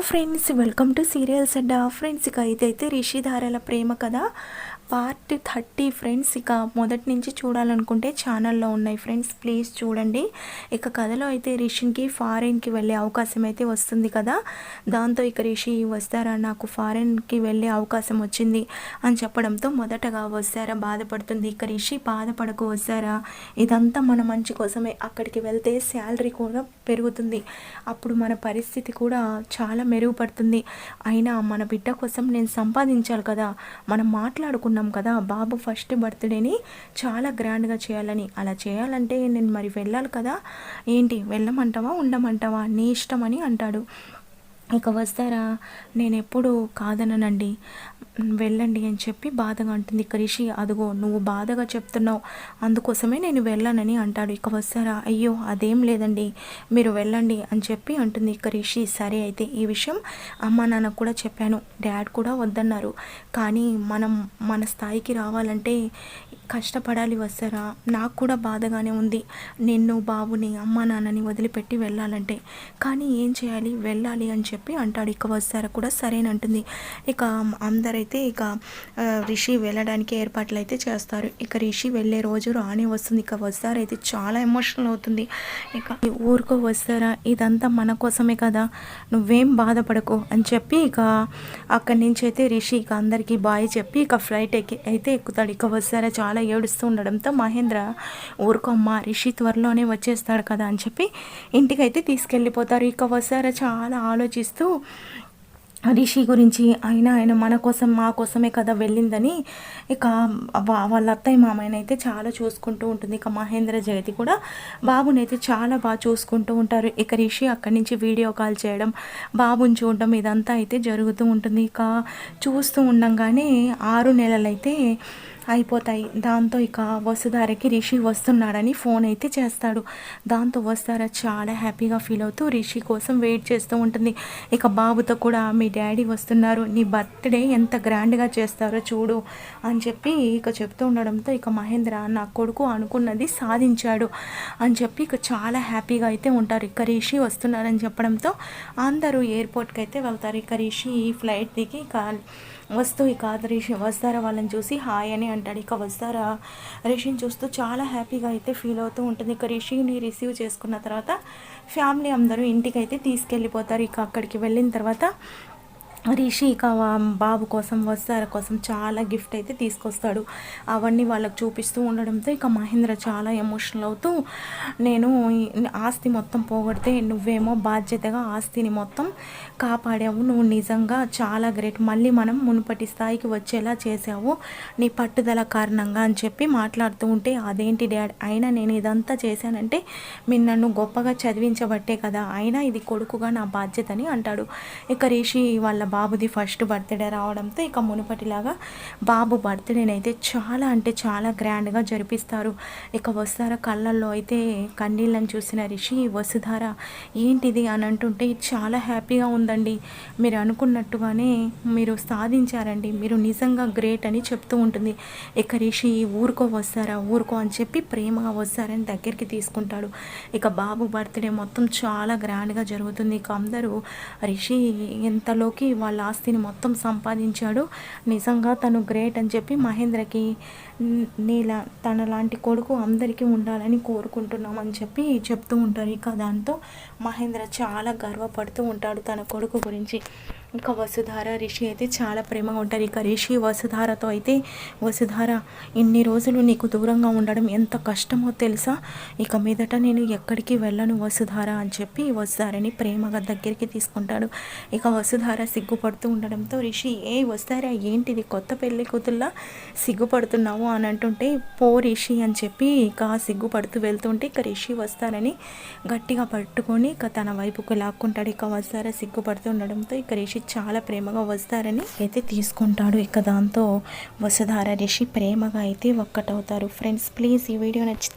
Friends welcome to serials and friends ఇక ఇదైతే రిషిధారల ప్రేమ కదా. పార్ట్ థర్టీ ఫ్రెండ్స్ ఇక మొదటి నుంచి చూడాలనుకుంటే ఛానల్లో ఉన్నాయి. ఫ్రెండ్స్ ప్లీజ్ చూడండి. ఇక కథలో అయితే రిషిన్కి ఫారెన్కి వెళ్ళే అవకాశం అయితే వస్తుంది కదా. దాంతో ఇక రిషి వస్తారా? నాకు ఫారెన్కి వెళ్ళే అవకాశం వచ్చింది అని చెప్పడంతో మొదటగా వస్తారా? బాధపడుతుంది. ఇక రిషి బాధపడకు వస్తారా? ఇదంతా మన మంచి కోసమే. అక్కడికి వెళ్తే శాలరీ కూడా పెరుగుతుంది. అప్పుడు మన పరిస్థితి కూడా చాలా మెరుగుపడుతుంది. అయినా మన బిడ్డ కోసం నేను సంపాదించాలి కదా. మనం మాట్లాడుకున్నాం కదా బాబు ఫస్ట్ బర్త్డేని చాలా గ్రాండ్గా చేయాలని. అలా చేయాలంటే నేను మరి వెళ్ళాలి కదా. ఏంటి వెళ్ళమంటావా ఉండమంటావా? నీ ఇష్టమని అంటాడు. ఇక వస్తారా? నేను ఎప్పుడు కాదననండి. వెళ్ళండి అని చెప్పి బాధగా అంటుంది. ఇక రిషి అదిగో నువ్వు బాధగా చెప్తున్నావు. అందుకోసమే నేను వెళ్ళానని అంటాడు. ఇక వస్తారా? అయ్యో అదేం లేదండి. మీరు వెళ్ళండి అని చెప్పి అంటుంది ఇక రిషి. సరే అయితే ఈ విషయం అమ్మ నాన్నకు కూడా చెప్పాను. డాడ్ కూడా వద్దన్నారు. కానీ మనం మన స్థాయికి రావాలంటే కష్టపడాలి వస్తారా? నాకు కూడా బాధగానే ఉంది. నిన్ను బాబుని అమ్మ నాన్నని వదిలిపెట్టి వెళ్ళాలంటే. కానీ ఏం చేయాలి? వెళ్ళాలి అని చెప్పి అంటాడు. ఇక వస్తారా కూడా సరేనంటుంది. ఇక అందరైతే అయితే ఇక రిషి వెళ్ళడానికి ఏర్పాట్లు అయితే చేస్తారు. ఇక రిషి వెళ్ళే రోజు రానే వస్తుంది. ఇక వస్తారైతే చాలా ఎమోషనల్ అవుతుంది. ఇక ఊరికో ఊరుకో వస్తారా? ఇదంతా మన కోసమే కదా. నువ్వేం బాధపడకు అని చెప్పి ఇక అక్కడి నుంచి అయితే రిషి ఇక అందరికీ బాయ్ చెప్పి ఇక ఫ్లైట్ ఎక్కి అయితే ఎక్కుతాడు. ఇక వస్తారా? చాలా ఏడుస్తూ ఉండడంతో మహేంద్ర ఊరుకోమ్మ రిషి త్వరలోనే వచ్చేస్తాడు కదా అని చెప్పి ఇంటికైతే తీసుకెళ్ళిపోతారు. ఇక వస్తారా? చాలా ఆలోచిస్తూ రిషి గురించి అయినా ఆయన మన కోసం మా కోసమే కదా వెళ్ళిందని ఇక వాళ్ళ అత్తయ్య మామయ్యని అయితే చాలా చూసుకుంటూ ఉంటుంది. ఇక మహేంద్ర జగతి కూడా బాబుని అయితే చాలా బాగా చూసుకుంటూ ఉంటారు. ఇక రిషి అక్కడి నుంచి వీడియో కాల్ చేయడం బాబుని చూడడం ఇదంతా అయితే జరుగుతూ ఉంటుంది. ఇక చూస్తూ ఉండంగానే ఆరు నెలలైతే అయిపోతాయి. దాంతో ఇక వసుధారకి రిషి వస్తున్నాడని ఫోన్ అయితే చేస్తాడు. దాంతో వసుధార చాలా హ్యాపీగా ఫీల్ అవుతూ రిషి కోసం వెయిట్ చేస్తూ ఉంటుంది. ఇక బాబుతో కూడా మీ డాడీ వస్తున్నారు. నీ బర్త్డే ఎంత గ్రాండ్గా చేస్తారో చూడు అని చెప్పి ఇక చెప్తూ ఉండడంతో ఇక మహేంద్ర నా కొడుకు అనుకున్నది సాధించాడు అని చెప్పి ఇక చాలా హ్యాపీగా అయితే ఉంటారు. ఇక రిషి వస్తున్నారని చెప్పడంతో అందరూ ఎయిర్పోర్ట్కి అయితే వెళ్తారు. ఇక రిషి ఫ్లైట్ దిగి ఇక వస్తూ ఇక రిషి వస్తారా వాళ్ళని చూసి? హాయ్ అని అంటాడు. ఇక వస్తారా? రేషన్ చూస్తూ చాలా హ్యాపీగా అయితే ఫీల్ అవుతూ ఉంటుంది. ఇక రిషిని రిసీవ్ చేసుకున్న తర్వాత ఫ్యామిలీ అందరూ ఇంటికి అయితే తీసుకెళ్ళిపోతారు. ఇక అక్కడికి వెళ్ళిన తర్వాత రిషి ఇక బాబు కోసం వస్తార కోసం చాలా గిఫ్ట్ అయితే తీసుకొస్తాడు. అవన్నీ వాళ్ళకి చూపిస్తూ ఉండడంతో ఇక మహేంద్ర చాలా ఎమోషనల్ అవుతూ నేను ఆస్తి మొత్తం పోగొడితే నువ్వేమో బాధ్యతగా ఆస్తిని మొత్తం కాపాడావు. నువ్వు నిజంగా చాలా గ్రేట్. మళ్ళీ మనం మునుపటి స్థాయికి వచ్చేలా చేసావు నీ పట్టుదల కారణంగా అని చెప్పి మాట్లాడుతూ ఉంటే అదేంటి డాడ్? అయినా నేను ఇదంతా చేశానంటే మీరు నన్ను గొప్పగా చదివించబట్టే కదా. అయినా ఇది కొడుకుగా నా బాధ్యత అని అంటాడు. ఇక రిషి వాళ్ళ బాబుది ఫస్ట్ బర్త్డే రావడంతో ఇక మునుపటిలాగా బాబు బర్త్డేనైతే చాలా అంటే చాలా గ్రాండ్గా జరిపిస్తారు. ఇక వస్తార కళ్ళల్లో అయితే కన్నీళ్ళని చూసిన రిషి వసుధార ఏంటిది? అని అంటుంటే చాలా హ్యాపీగా ఉందండి. మీరు అనుకున్నట్టుగానే మీరు సాధించారండి. మీరు నిజంగా గ్రేట్ అని చెప్తూ ఉంటుంది. ఇక రిషి ఊరుకో వస్తారా ఊరుకో అని చెప్పి ప్రేమగా వస్తారని దగ్గరికి తీసుకుంటాడు. ఇక బాబు బర్త్డే మొత్తం చాలా గ్రాండ్గా జరుగుతుంది. ఇక అందరూ రిషి ఎంతలోకి వాళ్ళ ఆస్తిని మొత్తం సంపాదించాడు. నిజంగా తను గ్రేట్ అని చెప్పి మహేంద్రకి నీలా తన లాంటి కొడుకు అందరికీ ఉండాలని కోరుకుంటున్నాం అని చెప్పి చెప్తూ ఉంటారు ఇక దాంతో మహేంద్ర చాలా గర్వపడుతూ ఉంటాడు తన కొడుకు గురించి. ఇంకా వసుధార రిషి అయితే చాలా ప్రేమగా ఉంటారు. ఇక రిషి వసుధారతో అయితే వసుధార ఇన్ని రోజులు నీకు దూరంగా ఉండడం ఎంత కష్టమో తెలుసా? ఇక మీదట నేను ఎక్కడికి వెళ్ళను వసుధార అని చెప్పి వసుధారని ప్రేమగా దగ్గరికి తీసుకుంటాడు. ఇక వసుధార సిగ్గుపడుతూ ఉండడంతో రిషి ఏ వస్తారా ఏంటిది కొత్త పెళ్ళి కూతుల్లా సిగ్గుపడుతున్నావు? అని అంటుంటే పో రిషి అని చెప్పి ఇక సిగ్గుపడుతూ వెళ్తుంటే ఇక రిషి వస్తారని గట్టిగా పట్టుకొని ఇక తన వైపుకు లాక్కుంటాడు. ఇక వసుధార సిగ్గుపడుతూ ఉండడంతో ఇక రిషి చాలా ప్రేమగా వస్తారని అయితే తీసుకుంటాడు. ఇక దాంతో వసుధార రిషి ప్రేమగా అయితే ఒక్కటవుతారు. ఫ్రెండ్స్ ప్లీజ్ ఈ వీడియో నచ్చితే